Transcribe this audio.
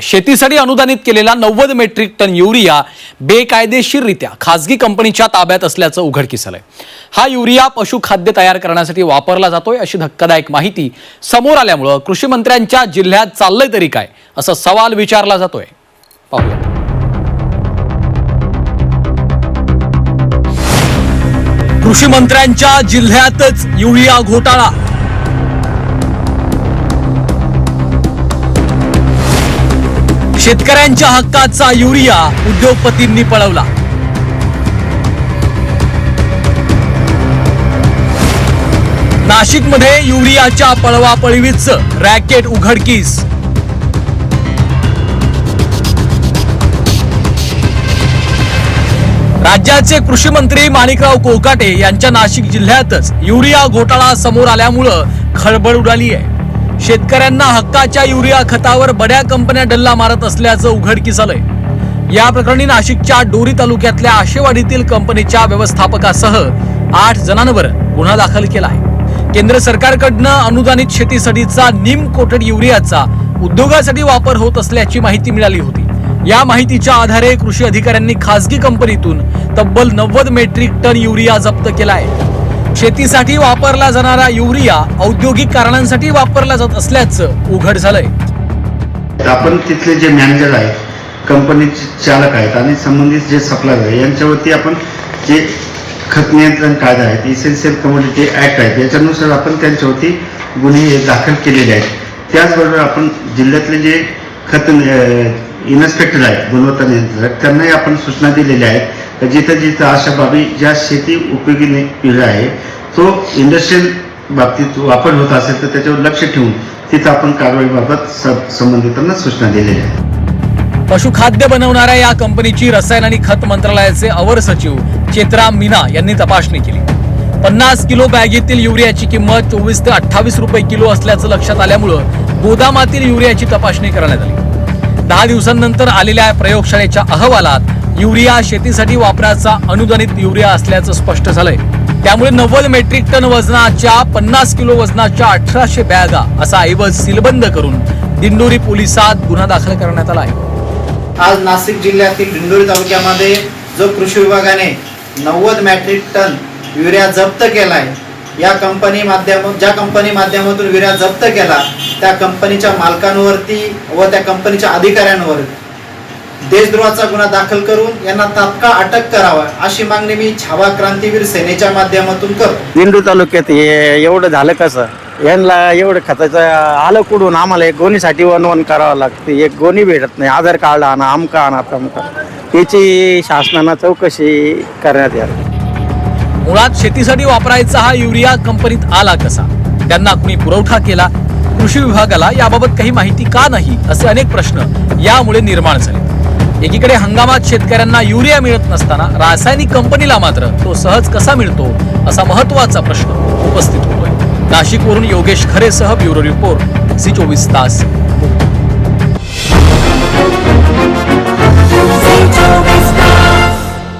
शेतीसाठी अनुदानित केलेला नव्वद मेट्रिक टन युरिया बेकायदेशीररित्या खासगी कंपनीच्या ताब्यात असल्याचं उघडकीस आलंय हा युरिया पशुखाद्य तयार करण्यासाठी वापरला जातोय अशी धक्कादायक माहिती समोर आल्यामुळं कृषी मंत्र्यांच्या जिल्ह्यात चाललंय तरी काय असा सवाल विचारला जातोय. पाहूया. कृषी मंत्र्यांच्या जिल्ह्यातच युरिया घोटाळा. शेतकऱ्यांच्या हक्काचा युरिया उद्योगपतींनी पळवला. नाशिकमध्ये युरियाच्या पळवापळवीच रॅकेट उघडकीस. राज्याचे कृषी मंत्री माणिकराव कोकाटे यांच्या नाशिक जिल्ह्यातच युरिया घोटाळा समोर आल्यामुळं खळबळ उडाली आहे शेतकऱ्यांना हक्काच्या युरिया खतावर बड्या कंपन्या डल्ला मारत असल्याचं उघडकीस आलंय. या प्रकरणी नाशिकच्या डोरी तालुक्यातल्या आशेवाडीतील कंपनीच्या व्यवस्थापकासह आठ जणांवर गुन्हा दाखल केला आहे. केंद्र सरकारकडनं अनुदानित शेतीसाठीचा निम कोटेड युरियाचा उद्योगासाठी वापर होत असल्याची माहिती मिळाली होती. या माहितीच्या आधारे कृषी अधिकाऱ्यांनी खासगी कंपनीतून तब्बल नव्वद मेट्रिक टन युरिया जप्त केला आहे. शेतीसाठी वापरला जाणारा युरिया औद्योगिक कारणांसाठी वापरला जात असल्याचं उघड झालंय. तर आपण तिथले जे मॅनेजर आहेत कंपनीचे चालक आहेत आणि संबंधित जे सप्लायर आहे यांच्यावरती आपण जे खत नियंत्रण कायदा आहेत इसेन्शियल कमोडिटी ऍक्ट आहेत याच्यानुसार आपण त्यांच्यावरती गुन्हे दाखल केलेले आहेत. त्याचबरोबर आपण जिल्ह्यातले जे खत इन्स्पेक्टर आहेत गुणवत्ता नियंत्रक त्यांनाही आपण सूचना दिलेल्या आहेत जिथं जिथं अशा बाबी ज्या शेती उपयोगी नि- आहे तो इंडस्ट्रियल बाबतीत वापर होत असेल तर त्याच्यावर लक्ष ठेवून तिथं आपण कारवाईबाबत संबंधितांना सूचना दिलेल्या आहेत. पशुखाद्य बनवणाऱ्या या कंपनीची रसायन आणि खत मंत्रालयाचे अवर सचिव चेत्रा मीना यांनी तपासणी केली. पन्नास किलो बॅगेतील युरियाची किंमत चोवीस ते अठ्ठावीस रुपये किलो असल्याचं लक्षात आल्यामुळं गोदामातील युरियाची तपासणी करण्यात आली. दहा दिवसांनंतर आलेल्या प्रयोगशाळेच्या अहवालात युरिया शेतीसाठी वापराचा अनुदानित युरिया असल्याचं स्पष्ट झालंय. त्यामुळे नव्वद मेट्रिक टन वजनाच्या पन्नास किलो वजनाच्या अठराशे बॅगा असा ऐवज सीलबंद करून दिंडोरी पोलिसात गुन्हा दाखल करण्यात आला आहे. आज नाशिक जिल्ह्यातील दिंडोरी तालुक्यामध्ये जो कृषी विभागाने नव्वद मॅट्रिक टन युरिया जप्त केलाय या कंपनी माध्यम ज्या कंपनी माध्यमातून युरिया जप्त केला त्या कंपनीच्या मालकांवरती व त्या कंपनीच्या अधिकाऱ्यांवर देशद्रोहाचा गुन्हा दाखल करून यांना तात्काळ अटक करावा अशी मागणी मी छावा क्रांतीवीर सेनेच्या माध्यमातून करतो. दिंडू तालुक्यात हे एवढं झालं कसं? यांना एवढं खताचं आलं कुडून आम्हाला एक गोणीसाठी वन वन करावं लागते. एक गोणी भेटत नाही. आधार कार्ड आणा आमका आणा तमका याची शासनानं चौकशी करण्यात यावी. मुळात शेतीसाठी वापरायचा हा युरिया कंपनीत आला कसा? त्यांना कुणी पुरवठा केला? कृषी विभागाला याबाबत काही माहिती का नाही? असे अनेक प्रश्न यामुळे निर्माण झाले. एकीकडे हंगामात शेतकऱ्यांना युरिया मिळत नसताना रासायनिक कंपनीला मात्र तो सहज कसा मिळतो असा महत्त्वाचा प्रश्न उपस्थित होतोय. नाशिकवरून योगेश खरेसह ब्युरो रिपोर्ट सी चोवीस तास.